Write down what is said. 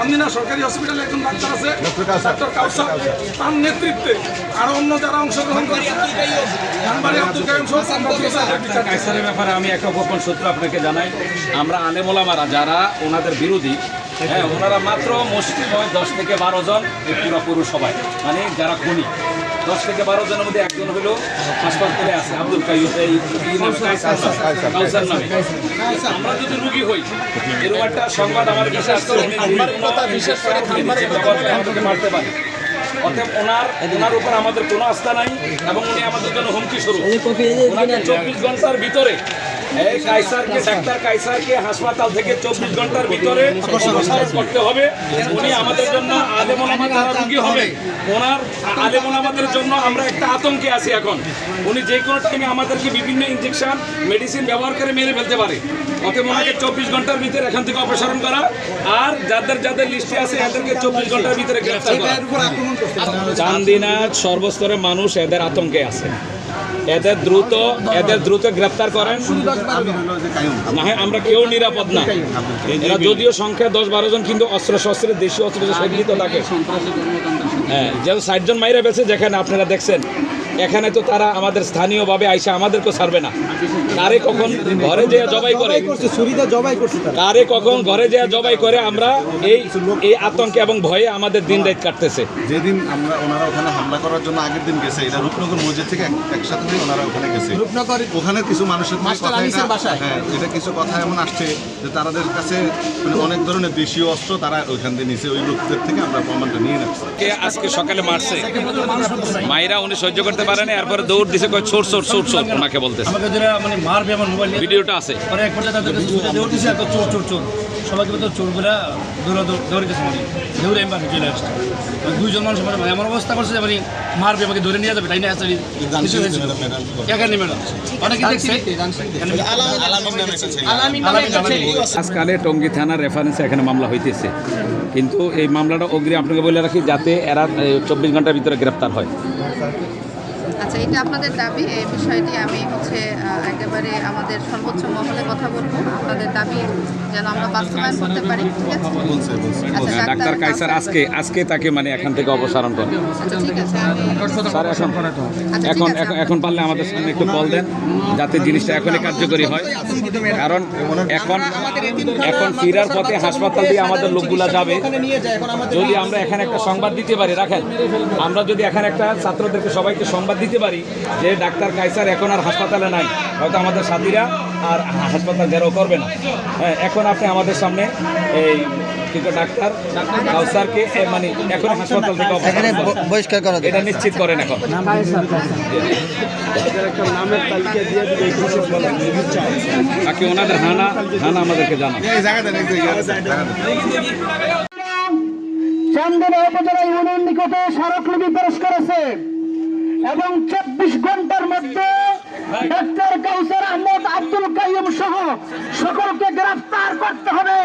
চান্দিনা সরকারি হসপিটালে একজন ডাক্তার আছে ডাক্তার কাউসার। তার নেতৃত্বে আর অন্য যারা অংশগ্রহণ করেছে। কাইসারের ব্যাপারে আমি একটা গোপন সূত্র আপনাকে জানাই আমরা আনেমোলামারা যারা ওনাদের বিরোধী হ্যাঁ ওনারা মাত্র মুসলিম দশ থেকে বারো জন এই পুরো সবাই মানে যারা খুনি দশ থেকে বারো জনের মধ্যে একজন হলো হাসপাতালে আছে আব্দুল। কাউসার নামে। আমরা যদি রুগী হই এর একটা সংবাদ আমার বিশ্বাস করে বিশেষ করে আমাদেরকে মারতে পারে। অতএব ওনার ওনার উপর আমাদের কোনো আস্থা নাই এবং উনি আমাদের জন্য হুমকি স্বরূপ। চব্বিশ ঘণ্টার ভিতরে এই কাইসারকে ডাক্তার কাইসারকে হাসপাতাল থেকে চব্বিশ ঘণ্টার ভিতরে অপসারণ করতে হবে। উনি আমাদের জন্য আলেমন আমাদের রুগী হবে। ওনার আলেমন আমাদের জন্য আমরা একটা আতঙ্কে আছি এখন। উনি যে কোনো টাইমে আমাদেরকে বিভিন্ন ইঞ্জেকশন মেডিসিন ব্যবহার করে মেরে ফেলতে পারে। অতএব ওনাকে চব্বিশ ঘণ্টার ভিতরে এখান থেকে অপসারণ করা। আর যাদের যাদের লিস্টে আছে এদেরকে চব্বিশ ঘণ্টার ভিতরে গ্রেফতার করা। চান্দিনাথ সর্বস্তরের মানুষ এদের আতঙ্কে আছে। এদের দ্রুত এদের দ্রুত গ্রেপ্তার করেন। না আমরা কেউ নিরাপদ না। এরা যদিও সংখ্যা দশ বারো জন, কিন্তু অস্ত্র শস্ত্রের দেশীয় অস্ত্র সজ্জিত থাকে। হ্যাঁ যেহেতু ষাট জন মাইরা বেছে যেখানে আপনারা দেখছেন। এখানে তো তারা আমাদের স্থানীয়ভাবে আইসা আমাদেরকেও ছাড়বে না। কারে কখন ঘরে যেয়ে জবাই করে? করছে জবাই করছে কারে কখন ঘরে যেয়ে জবাই করে? আমরা এই এই আতঙ্কে এবং ভয়ে আমাদের দিন রাত কাটতেছে। যেদিন আমরা ওনারা ওখানে হামলা করার জন্য আগের দিন গেছে এটা রূপনগর মসজিদ থেকে একসাথে হয়ে ওনারা ওখানে গেছে। রূপনগর ওখানে কিছু মানুষের থেকে মাস্টার আনিসের বাসায়। হ্যাঁ এটা কিছু কথা এমন আসছে যে তাদের কাছে মানে অনেক ধরনের দেশীয় অস্ত্র তারা ওইখান থেকে নিছে ওই লোকদের থেকে আমরা প্রমাণটা নিয়ে নিচ্ছি। কে আজকে সকালে মারছে। মায়েরা উনি সহ্য করতে পারে না এরপরে দৌড় দিছে কয় ছোট ছোট ছোট ছোট ওনাকে বলতেছে। আমাকে যারা মানে মারবে আমার মোবাইল ভিডিওটা আছে। পরে এক পর্যায়ে তাদেরকে ছুটে দৌড় দিছে এত চোর চোর চোর সবাইকে বলতো চোরগুলা দৌড়া দৌড়ে গেছে মানে। দৌড়ে আমি চলে আসছে। মানে দুইজন মানুষ মানে এমন অবস্থা করছে যে মানে মারবে আমাকে ধরে নিয়ে যাবে তাই না আসলে এখানে ম্যাডাম। অনেকে দেখছে আলামিন নামে একটা ছেলে। আজকালে টঙ্গী থানার রেফারেন্সে এখানে মামলা হইতেছে। কিন্তু এই মামলাটা অগ্রি আপনাকে বলে রাখি যাতে এরা চব্বিশ ঘণ্টার ভিতরে গ্রেপ্তার হয়। আচ্ছা এটা আপনাদের দাবি এই বিষয়টি আমি হচ্ছে একেবারে আমাদের সর্বোচ্চ মহলে কথা বলব। দাবি যেন আমরা বাস্তবায়ন করতে পারি ঠিক আছে? বলছে বলছে আচ্ছা ডাক্তার কাইসার আজকে আজকে তাকে মানে এখান থেকে অপসারণ আচ্ছা স্যার এখন আচ্ছা এখন এখন- পারলে আমাদের সামনে একটু কল দেন যাতে জিনিসটা এখনই কার্যকরী হয়। কারণ এখন এখন ফিরার পথে হাসপাতাল দিয়ে আমাদের লোকগুলা যাবে। নিয়ে যায় এখন আমাদের যদি আমরা এখানে একটা সংবাদ দিতে পারি রাখেন। আমরা যদি এখানে একটা ছাত্রদেরকে সবাইকে সংবাদ দিতে পারি যে ডাক্তার কাইসার এখন আর হাসপাতালে নাই হয়তো আমাদের সাথীরা আর হাসপাতাল ঘেরাও করবে না। হ্যাঁ এখন আপনি আমাদের সামনে এই কিন্তু ডাক্তার কাউসারকে মানে এখন হাসপাতাল থেকে বহিষ্কার করা এটা নিশ্চিত করেন এখন। বাকি ওনাদের হানা হানা আমাদেরকে জানান। দেন চান্দনা উপজেলা ইউনিয়ন নিকটে স্মারকলিপি পেশ করেছে এবং চব্বিশ ঘণ্টার মধ্যে ডাক্তার কাউসার আহমদ আব্দুল কাইম সহ সকলকে গ্রেফতার করতে হবে।